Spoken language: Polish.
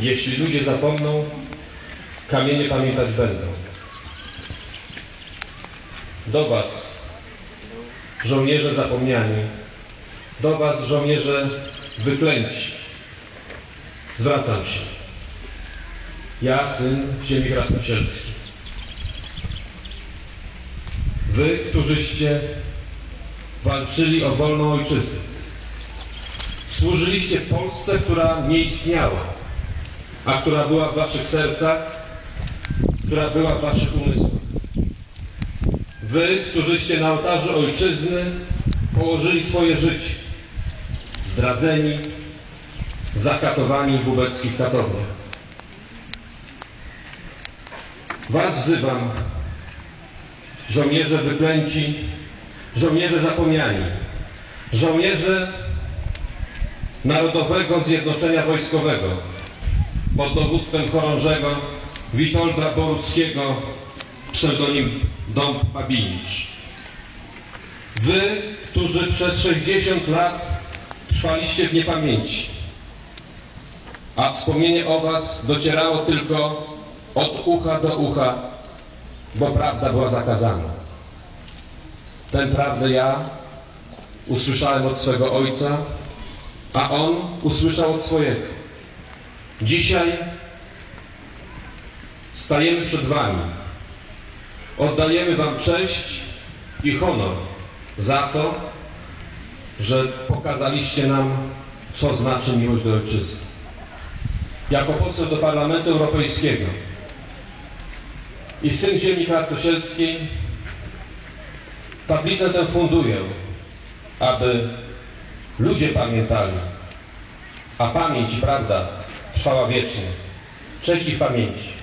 Jeśli ludzie zapomną, kamienie pamiętać będą. Do Was, żołnierze zapomniani, do Was, żołnierze wyklęci, zwracam się. Ja, syn ziemi krasnosielski. Wy, którzyście walczyli o wolną ojczyznę. Służyliście Polsce, która nie istniała, a która była w waszych sercach, która była w waszych umysłach. Wy, którzyście na ołtarzu ojczyzny położyli swoje życie, zdradzeni, zakatowani w ubeckich katowniach. Was wzywam, żołnierze wyklęci, żołnierze zapomniani, żołnierze Narodowego Zjednoczenia Wojskowego pod dowództwem chorążego Witolda Boruckiego, pseudonim Dąb Babinicz. Wy, którzy przez 60 lat trwaliście w niepamięci, a wspomnienie o Was docierało tylko od ucha do ucha, bo prawda była zakazana. Tę prawdę ja usłyszałem od swego ojca, a on usłyszał od swojego. Dzisiaj stajemy przed Wami. Oddajemy Wam cześć i honor za to, że pokazaliście nam, co znaczy miłość do ojczyzny. Jako poseł do Parlamentu Europejskiego i syn ziemi krasnosielskiej tablicę tę funduję, aby ludzie pamiętali, a pamięć prawda trwała wiecznie. Cześć ich pamięci.